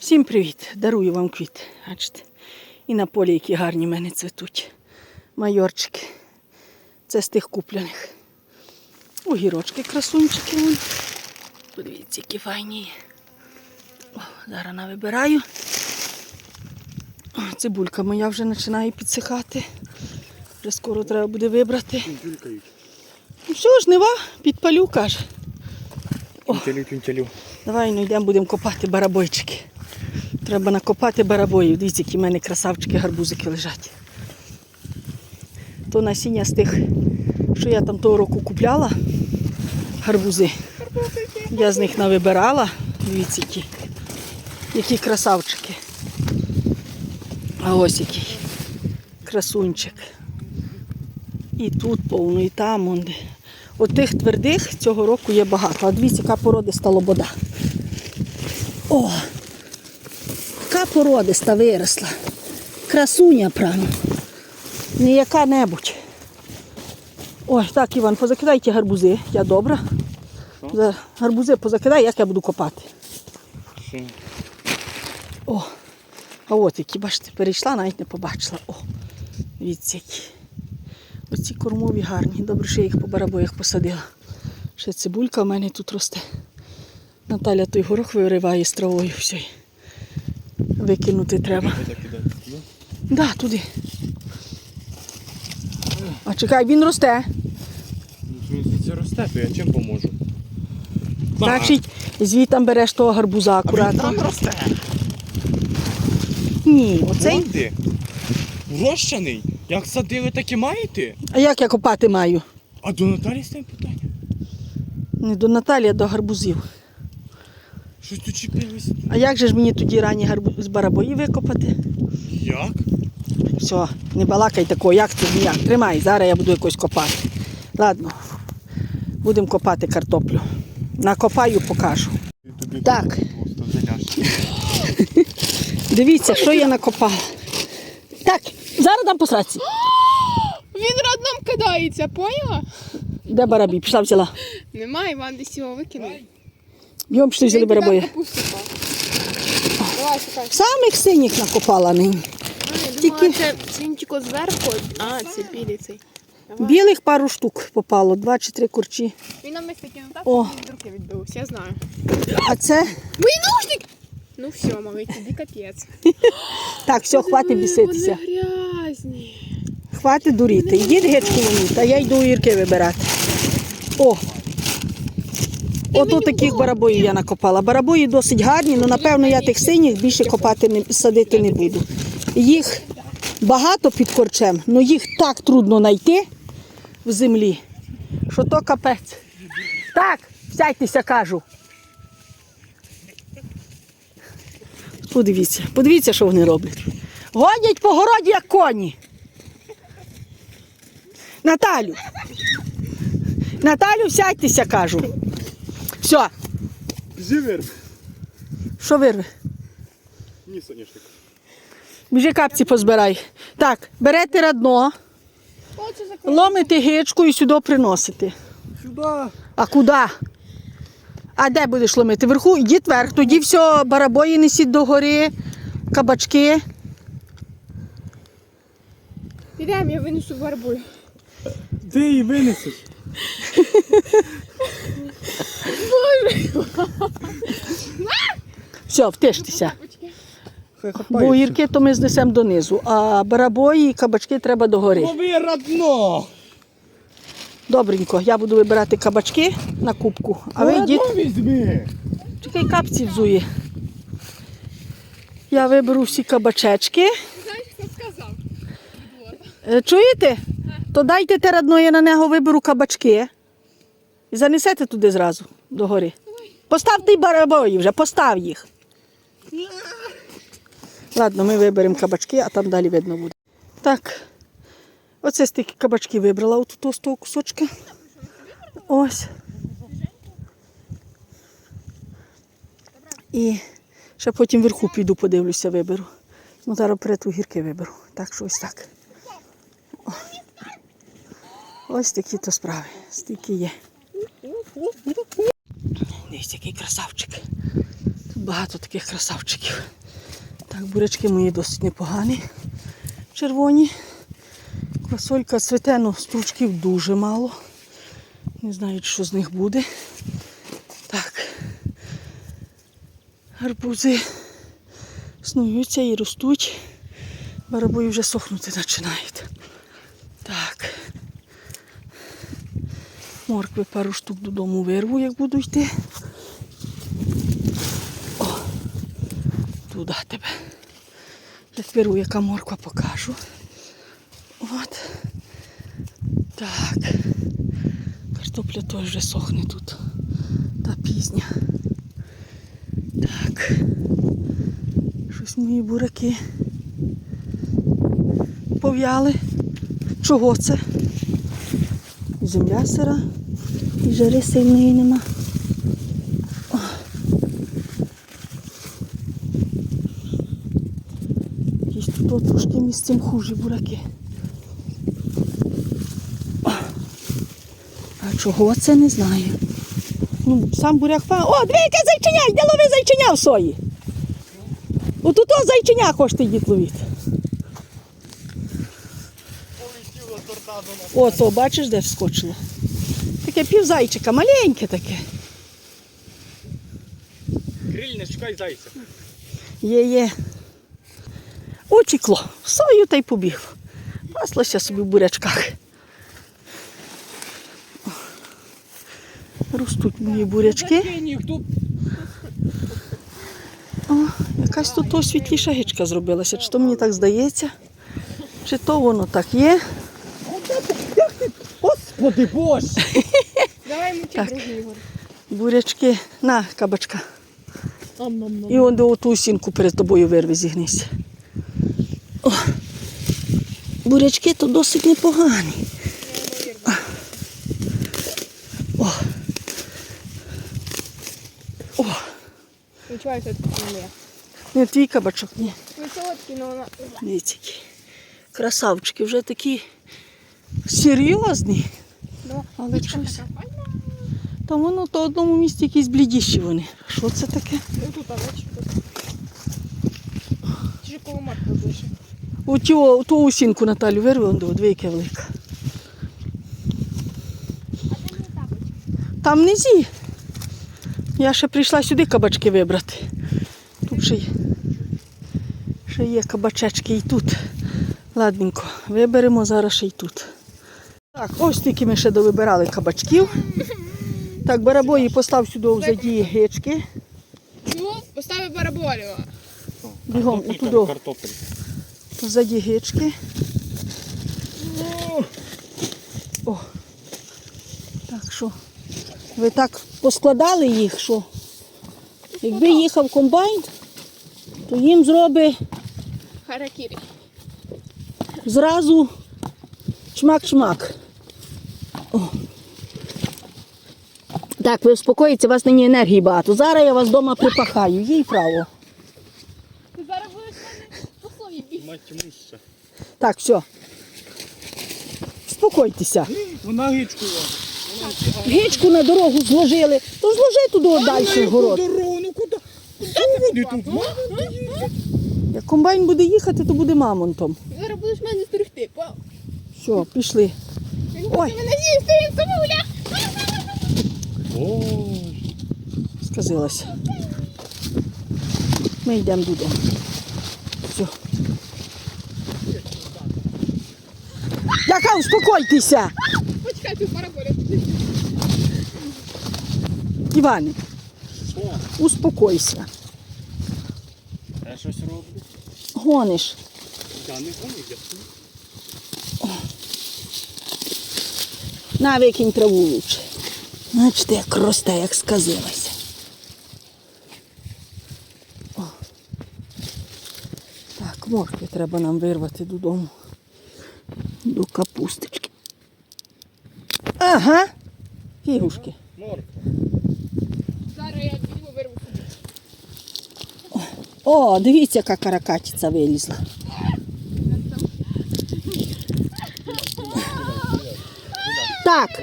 Всім привіт! Дарую вам квіти. Бачите? І на полі, які гарні в мене цвітуть. Майорчики. Це з тих куплених. Огірочки, красунчики. вон. Подивіться, які файні. є. О, зараз навибираю. О, цибулька моя вже починає підсихати. Вже скоро треба буде вибрати. Ну все, жнива, підпалю, каже. Тюнтялю. Давай ну йдемо, будемо копати барабойчики. Треба накопати барабоїв. Дивіться, які в мене красавчики гарбузики лежать. То насіння з тих, що я там того року купляла, гарбузи. Я з них навибирала. Дивіться, які, які красавчики. А ось який красунчик. І тут повно, і там. он де. От тих твердих цього року є багато. А дивіться, яка породиста лобода. О! Яка породиста виросла. Красуня прямо. Не яка-небудь. Ой, так, Іван, позакидай ті гарбузи. Я добра. За гарбузи позакидай, як я буду копати. Що? О, а от які, бачите, перейшла, навіть не побачила. О, дивіться які. Оці кормові гарні. Добре, що я їх по барабоях посадила. Ще цибулька в мене тут росте. Наталя той горох вириває з травою. Все. Викинути треба. Закидати туди. Да, туди. А чекай, він росте. Ну, звідси росте, то я чим поможу? Значить, звідти береш того гарбуза А він акуратно. там росте. Ні, оцей. Вон ти. Врощений. Як садили, так і маєте? А як я копати маю? А до Наталі з тим питання. Не до Наталі, а до гарбузів. Щось тут. А як же ж мені тоді ранні гарбуз з барабої викопати? Як? Все, не балакай такого, як це ніяк. Тримай, зараз я буду якось копати. Ладно, будемо копати картоплю. Накопаю, покажу. Тобі Так. Дивіться, що я накопала. Так, зараз дам посраці. Він родном кидається, поняла? Де барабі? Пішла взяла. Немає, Іван десь його викинув. Б'ємо пішли барабої. Самих синіх накопала нині. Тільки- це свінчико зверху. А, це білий цей. Давай. Білих пару штук попало, два чи три курчі. Він нам ось таким так, О. від руки відбився, я знаю. А це Мій наушник! Ну все, малий, тобі капець. так, все, хватить біситися. Вони грязні. Хватить дуріти. Йдіть геть колоніть, а я йду гірки вибирати. О! Ото таких барабоїв я накопала. Барабої досить гарні, але напевно я тих синіх більше копати не садити не буду. Їх багато під корчем, але їх так трудно знайти в землі, що то капець. Так, сядьтеся, кажу. Подивіться, подивіться, що вони роблять. Гонять по городі, як коні. Наталю. Наталю, сядьтеся, кажу. Все, Живер. що вирве? Ні, соняшник. Біжи капці позбирай. Так, берете радно, ломите гичку і сюди приносите. Сюди. А куди? А де будеш ломити? Вверху? Йдіть вверх, тоді все, барабої несіть догори, кабачки. Підемо, я винесу барбуль. Ти її винесеш. Все, втиштеся. Бо гірки то ми знесемо донизу, а барабої і кабачки треба догори. Лови родно. Добренько, я буду вибирати кабачки на кубку, а ви йдіть. Візьми. Чекай, капці взує. Я виберу всі кабачечки. Знаєш, хто сказав? Е, Чуєте? То дайте те радно, я на нього виберу кабачки. І занесете туди зразу догори. Поставте й барабої вже, постав їх. Ладно, ми виберемо кабачки, а там далі видно буде. Так, оце стільки кабачки вибрала отут з того кусочка. Ось. І ще потім вверху піду, подивлюся, виберу. Ну, зараз перед гірки виберу. Так що ось так. О. Ось такі то справи. Стільки є. Який красавчик. Тут багато таких красавчиків. Так, бурячки мої досить непогані. Червоні. Квасолька цвіте, ну стручків дуже мало. Не знаю, що з них буде. Так. Гарбузи снуються і ростуть. Барабої вже сохнути починають. Так. Моркви пару штук додому вирву, як буду йти. Туди тебе. Як вирву, яка морква покажу. От. Так. Картопля теж вже сохне тут. Та пізня. Так. Щось мої бураки пов'яли. Чого це? Земля сира і жари сильної нема. О. От трошки місцем хуже бураки. А чого це не знаю. Ну, сам буряк пан. О, дві яке зайчиня, йде лови зайчиня в сої. Отут о зайчиня хочете йдіть ловити. О, то бачиш, де вскочило. Таке півзайчика, маленьке таке. крильне, шукай зайця. Є, є. Утікло. Сою та й побіг. Паслося собі в бурячках. Ростуть мої бурячки. О, якась тут світліша гичка зробилася. Чи то мені так здається, чи то воно так є. Господи Боже! Давай мучи другий Бурячки. На, кабачка. І он до оту сінку перед тобою вирви зігнися. О, бурячки то досить непогані. О. О, що не не твій кабачок, ні. Ну. Дивіться, які красавчики, вже такі серйозні. Да. Але щось. Та воно то в одному місці якісь блідіші вони. Що це таке? Ну тут, а тут. Чи коло матки ближче. Оті, ту усінку Наталю вирви, он дві яке велика. Там низі. Я ще прийшла сюди кабачки вибрати. Тут ще, є- ще є кабачечки і тут. Ладненько, виберемо зараз ще й тут. Так, ось тільки ми ще довибирали кабачків. Так, барабої постав сюди в заді гички. Ну, поставив бараболю. Бігом, отуди, В гички. О. Так що, ви так поскладали їх, що якби їхав комбайн, то їм зробить Харакірі. зразу чмак-чмак. Так, ви успокоїться, у вас нині енергії багато. Зараз я вас вдома припахаю, їй право. Зараз будеш Так, все. Успокойтеся. Вона гичку. Гичку на дорогу зложили, то зложи туди далі город. Дорогу, ну куди? Куди вони тут? Як комбайн буде їхати, то буде мамонтом. Зараз будеш мене стригти. Па. Все, пішли. Ой. мене їсти, він Сказилася. Ми йдемо додому. Все. Яка успокойтеся, Почекай, ти бараболю. Іване, успокойся. Я щось роблю. Гониш. Я не гоню, я На викинь траву лучше. Бачите, як росте, як сказилася. О. Так, моркви треба нам вирвати додому. До капусточки. Ага. Фігушки. Морква. Зараз я візьму вирву. О, дивіться, яка каракатиця вилізла. Так.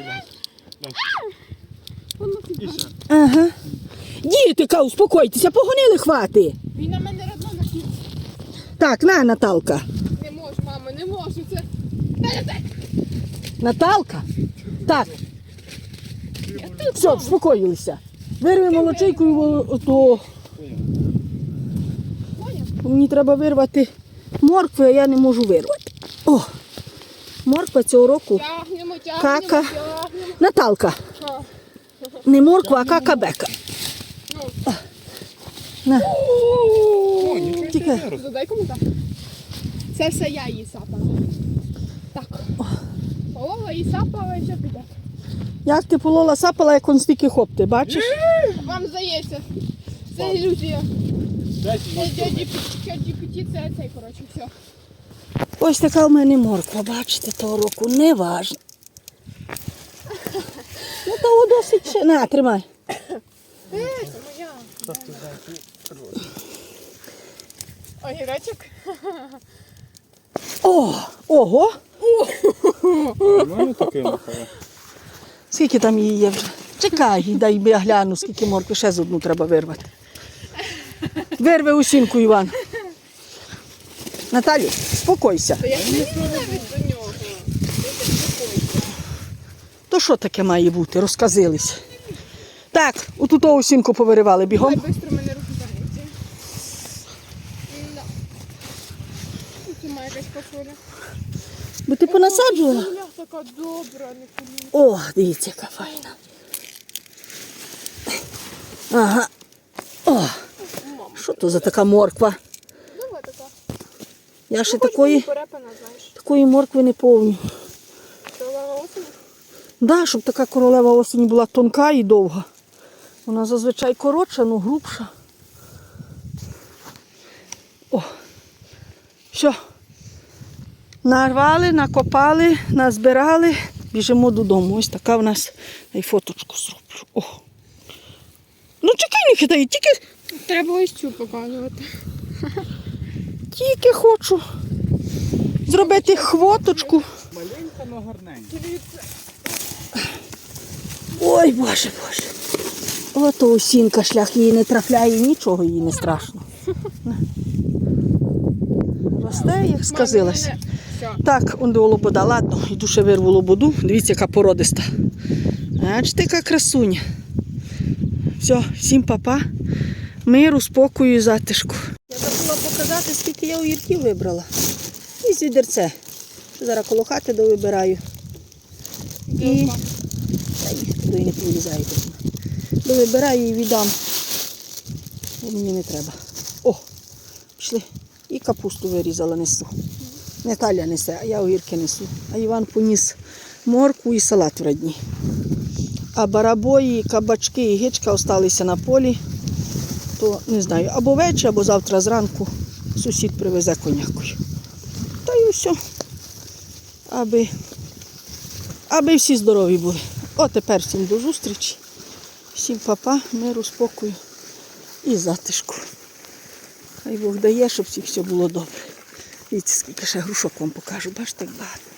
Ага. Дітика, успокойтеся, погонили хвати. Він на мене родно накинув. Так, на, Наталка. Не можу, мамо, не можу. Це. Наталка? Так. Все, успокоїлися. Вирви молочейкою, во- то мені треба вирвати моркву, а я не можу вирвати. О, морква цього року. Тягнемо, тягнемо, Кака. тягнемо. Наталка. Не морква, а кака-бека. Ну, На. О, Тільки. задай кому так. Це все я її сапала. Так. Полова її сапала і все піде. Як ти полола сапала, як он стільки хопти, бачиш? Вам здається. Це ілюзія. Дяді дяді це цей, коротше, все. Ось така в мене морква, бачите, того року не важно. Ну того досить ще. На, тримай. Е, це моя. Огірочок. О, ого! Таке. Скільки там її є вже? Чекай, дай я гляну, скільки моркви ще з одну треба вирвати. Вирви усінку, Іван. Наталю, спокойся. То я не навіть до нього. То що таке має бути? Розказились. Так, оту того усінку повиривали бігом. швидко мене руки зайняті. Тут має якась кашуля. Бо ти понасаджувала? Кашуля така добра, не. О, дивіться, яка файна. Ага. О, що то за така морква? Давай така. Я ще Ну, хоч такої, мені Перепана, знаєш. такої моркви не повню. Королева осені. Да, щоб така королева осені була тонка і довга. Вона зазвичай коротша, ну грубша. О, все. Нарвали, накопали, назбирали, біжимо додому. Ось така в нас я фоточку зроблю. О. Ну чекай, не хитай, тільки, Треба ось цю показувати. тільки хочу зробити хвоточку. Маленька, но гарненька. Ой, боже, боже. Ото осінка шлях її не трафляє, нічого їй не страшно. Росте, як сказилась. Так, он до лобода. Ладно, йду ще вирву лободу. Дивіться, яка породиста. Бачите, яка красуня. Все, всім папа. Миру, спокою і затишку. Я забула показати, скільки я огірків вибрала. І звідерце. Зараз коло хати довибираю. І їх туди і не повилізає. Довибираю і віддам. Мені не треба. О, пішли. І капусту вирізала несу. Наталя несе, а я огірки несу. А Іван поніс морку і салат в радні. А барабої, кабачки і гичка осталися на полі. То не знаю, або ввечері, або завтра зранку сусід привезе конякою. Та й все. Аби, аби всі здорові були. О, тепер всім до зустрічі. Всім папа, миру, спокою і затишку. Хай Бог дає, щоб всіх все було добре. Дивіться, скільки ще грушок вам покажу. Бачите, як багато.